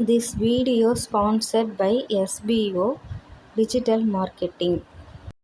This video sponsored by SBO Digital Marketing.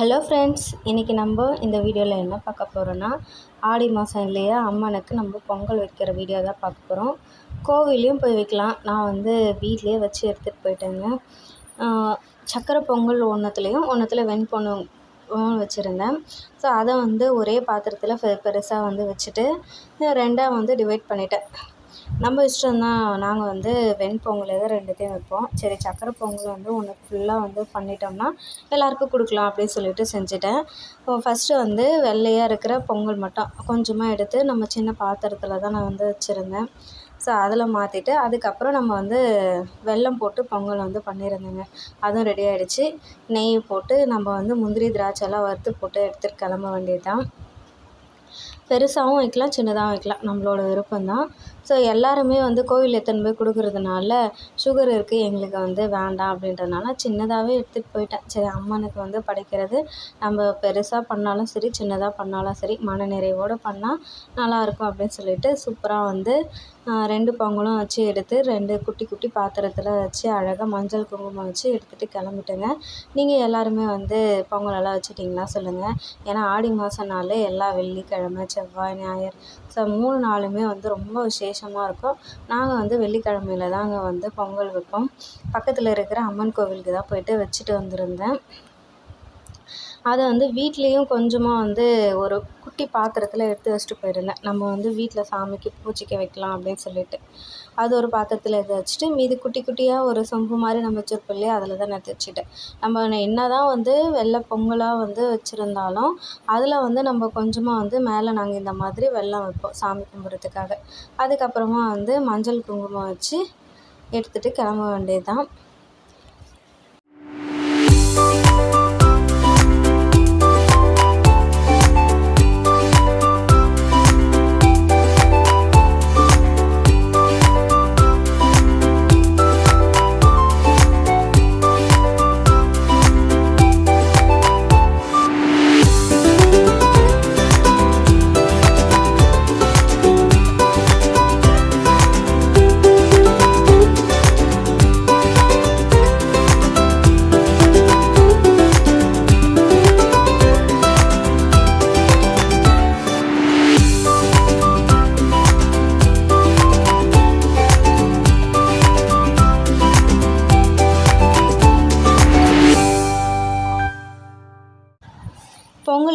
Hello friends இன்றைக்கி நம்ம இந்த வீடியோவில் என்ன பார்க்க போகிறோன்னா ஆடி மாதம் இல்லையா அம்மனுக்கு நம்ம பொங்கல் வைக்கிற வீடியோ தான் பார்க்க போகிறோம் கோவிலையும் போய் வைக்கலாம். நான் வந்து வீட்டிலே வச்சு எடுத்துகிட்டு போயிட்டேங்க. சக்கரை பொங்கல் ஒன்றுத்துலேயும் ஒன்றுத்துல வெண்பொங்கல் வச்சுருந்தேன். ஸோ அதை வந்து ஒரே பாத்திரத்தில் பெ பெருசாக வந்து வச்சுட்டு ரெண்டாக வந்து டிவைட் பண்ணிட்டேன். நம்ம இஷ்டம்தான் நாங்கள் வந்து வெண்பொங்கல் தான் ரெண்டுத்தையும் வைப்போம். சரி சக்கரை பொங்கல் வந்து ஒன்று ஃபுல்லாக வந்து பண்ணிட்டோம்னா எல்லாருக்கும் கொடுக்கலாம் அப்படின்னு சொல்லிட்டு செஞ்சுட்டேன். ஃபஸ்ட்டு வந்து வெள்ளையாக இருக்கிற பொங்கல் மட்டும் கொஞ்சமாக எடுத்து நம்ம சின்ன பாத்திரத்தில் தான் நான் வந்து வச்சுருந்தேன். ஸோ அதில் மாற்றிட்டு அதுக்கப்புறம் நம்ம வந்து வெல்லம் போட்டு பொங்கல் வந்து பண்ணியிருந்தேங்க. அதுவும் ரெடி ஆகிடுச்சு நெய் போட்டு நம்ம வந்து முந்திரி திராட்சைலாம் வறுத்து போட்டு எடுத்துகிட்டு கிளம்ப வேண்டியது தான் பெருசாகவும் வைக்கலாம் சின்னதாகவும் வைக்கலாம். நம்மளோட விருப்பம்தான். ஸோ எல்லாருமே வந்து கோவில் எடுத்துன்னு போய் கொடுக்குறதுனால சுகர் இருக்குது எங்களுக்கு வந்து வேண்டாம் அப்படின்றதுனால சின்னதாகவே எடுத்துகிட்டு போயிட்டேன். சரி அம்மனுக்கு வந்து படைக்கிறது. நம்ம பெருசாக பண்ணாலும் சரி சின்னதாக பண்ணாலும் சரி மன நிறைவோடு பண்ணால் நல்லாயிருக்கும் அப்படின்னு சொல்லிட்டு சூப்பராக வந்து ரெண்டு பொங்கலும் வச்சு எடுத்து ரெண்டு குட்டி குட்டி பாத்திரத்தில் வச்சு அழகாக மஞ்சள் குங்குமம் வச்சு எடுத்துகிட்டு கிளம்பிட்டேங்க. நீங்கள் எல்லாருமே வந்து பொங்கலெல்லாம் வச்சுட்டிங்களா சொல்லுங்கள் ஏன்னா ஆடி மாதம்னாலே எல்லா வெள்ளிக்கிழமை செவ்வாய் ஞாயிறு. ஸோ மூணு நாளுமே வந்து ரொம்ப விசேஷமாக இருக்கும். நாங்கள் வந்து வெள்ளிக்கிழமையில தாங்க வந்து பொங்கல் வைப்போம். பக்கத்தில் இருக்கிற அம்மன் கோவிலுக்கு தான் போயிட்டு வச்சுட்டு வந்திருந்தேன். அதை வந்து வீட்லேயும் கொஞ்சமாக வந்து ஒரு குட்டி பாத்திரத்தில் எடுத்து வச்சுட்டு போயிருந்தேன். நம்ம வந்து வீட்டில் சாமிக்கு பூஜைக்கு வைக்கலாம் அப்படின்னு சொல்லிட்டு. அது ஒரு பாத்திரத்தில் எடுத்து வச்சுட்டு மீதி குட்டி குட்டியாக ஒரு சொம்பு மாதிரி நம்ம வச்சுருப்போம் இல்லையா அதில் தான் எடுத்து வச்சுட்டேன் நம்ம என்ன தான் வந்து வெள்ளை பொங்கலாக வந்து வச்சுருந்தாலும் அதில் வந்து நம்ம கொஞ்சமாக வந்து மேலே நாங்கள் இந்த மாதிரி வெள்ளம் வைப்போம் சாமி கும்பிட்றதுக்காக. அதுக்கப்புறமா வந்து மஞ்சள் குங்குமம் வச்சு எடுத்துகிட்டு கிளம்ப வேண்டியது தான்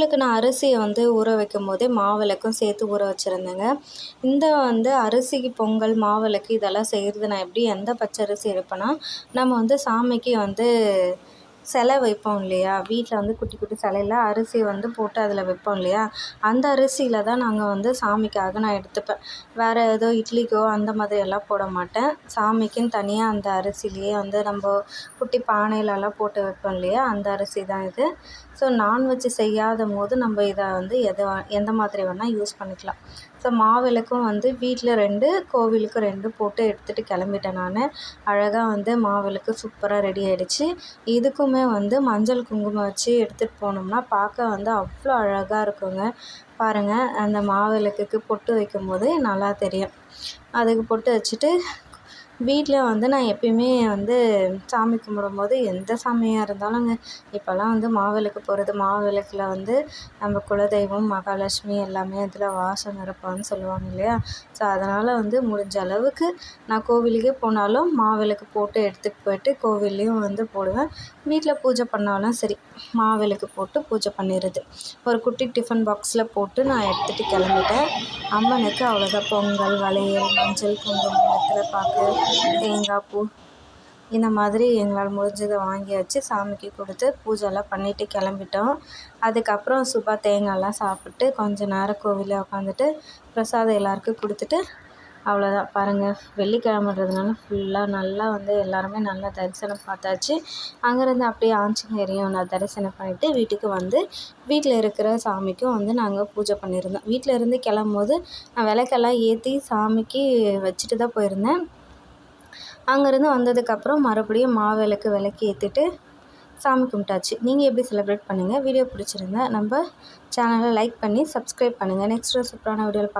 பொங்கலுக்கு நான் அரிசியை வந்து ஊற வைக்கும் போதே மாவிளக்கும் சேர்த்து ஊற வச்சுருந்தேங்க. இந்த வந்து அரிசிக்கு பொங்கல் மாவிளக்கு இதெல்லாம் செய்கிறது நான் எப்படி எந்த பச்சரிசி எடுப்பேன்னா நம்ம வந்து சாமிக்கு வந்து சிலை வைப்போம் இல்லையா? வீட்டில் வந்து குட்டி குட்டி சிலையில அரிசி வந்து போட்டு அதில் வைப்போம் இல்லையா? அந்த அரிசியில் தான் நாங்கள் வந்து சாமிக்காக நான் எடுத்துப்பேன். வேறு ஏதோ இட்லிக்கோ அந்த மாதிரி எல்லாம் போட மாட்டேன். சாமிக்குன்னு தனியாக அந்த அரிசிலேயே வந்து நம்ம குட்டி பானையிலலாம் போட்டு வைப்போம் இல்லையா? அந்த அரிசி தான் இது. ஸோ நான்வெஜ் செய்யாத போது நம்ம இதை வந்து எதை எந்த மாதிரி வேணால் யூஸ் பண்ணிக்கலாம். ஸோ மாவிளக்கும் வந்து வீட்டில் ரெண்டு கோவிலுக்கு ரெண்டு போட்டு எடுத்துகிட்டு கிளம்பிட்டேன் நான். அழகாக வந்து மாவிளக்கு சூப்பராக ரெடி ஆகிடுச்சு இதுக்குமே வந்து மஞ்சள் குங்குமம் வச்சு எடுத்துகிட்டு போனோம்னா பார்க்க வந்து அவ்வளோ அழகாக இருக்குங்க. பாருங்கள் அந்த மாவிளக்குக்கு பொட்டு வைக்கும் போது நல்லா தெரியும். அதுக்கு பொட்டு வச்சுட்டு வீட்டில் வந்து நான் எப்பயுமே வந்து சாமி கும்பிடும்போது எந்த சாமியாக இருந்தாலுங்க இப்போல்லாம் வந்து மாவிளக்கு போடுறது மாவிளக்கில் வந்து நம்ம குலதெய்வம் மகாலட்சுமி எல்லாமே அதில் வாசம் இருப்பான்னு சொல்லுவாங்க இல்லையா? ஸோ அதனால் வந்து முடிஞ்ச அளவுக்கு நான் கோவிலுக்கே போனாலும் மாவிளக்கு போட்டு எடுத்துகிட்டு போயிட்டு கோவில்லையும் வந்து போடுவேன். வீட்டில் பூஜை பண்ணாலும் சரி மாவிளக்கு போட்டு பூஜை பண்ணிடுறது. ஒரு குட்டி டிஃபன் பாக்ஸில் போட்டு நான் எடுத்துகிட்டு கிளம்பிட்டேன். அம்மனுக்கு அவ்வளோதான் பொங்கல் வளையல் மஞ்சள் குங்குமத்தில் பார்க்க தேங்காய் பூ இந்த மாதிரி எங்களால் முடிஞ்சதை வாங்கியாச்சு சாமிக்கு கொடுத்து பூஜைலாம் பண்ணிவிட்டு கிளம்பிட்டோம். அதுக்கப்புறம் சுபா தேங்காய்லாம் சாப்பிட்டு கொஞ்ச நேரம் கோவிலில் உட்காந்துட்டு பிரசாதம் எல்லாருக்கும் கொடுத்துட்டு அவ்வளோதான் பாருங்கள் வெள்ளிக்கிழமைன்றதுனால ஃபுல்லாக நல்லா வந்து எல்லாருமே நல்லா தரிசனம் பார்த்தாச்சு. அங்கேருந்து அப்படியே ஆஞ்சநேயரையும் நான் தரிசனம் பண்ணிவிட்டு வீட்டுக்கு வந்து வீட்டில் இருக்கிற சாமிக்கும் வந்து நாங்கள் பூஜை பண்ணியிருந்தோம். வீட்டில் இருந்து கிளம்பும் போது நான் விளக்கெல்லாம் ஏற்றி சாமிக்கு வச்சுட்டு தான் போயிருந்தேன். அங்கேருந்து வந்ததுக்கப்புறம் மறுபடியும் மாவிளக்கு விளக்கு ஏற்றிட்டு சாமி கும்பிட்டாச்சு. நீங்கள் எப்படி செலிப்ரேட் பண்ணுங்கள் வீடியோ பிடிச்சிருந்தா நம்ம சேனலை லைக் பண்ணி சப்ஸ்கிரைப் பண்ணுங்கள் நெக்ஸ்ட் ஒரு சூப்பரான வீடியோவில்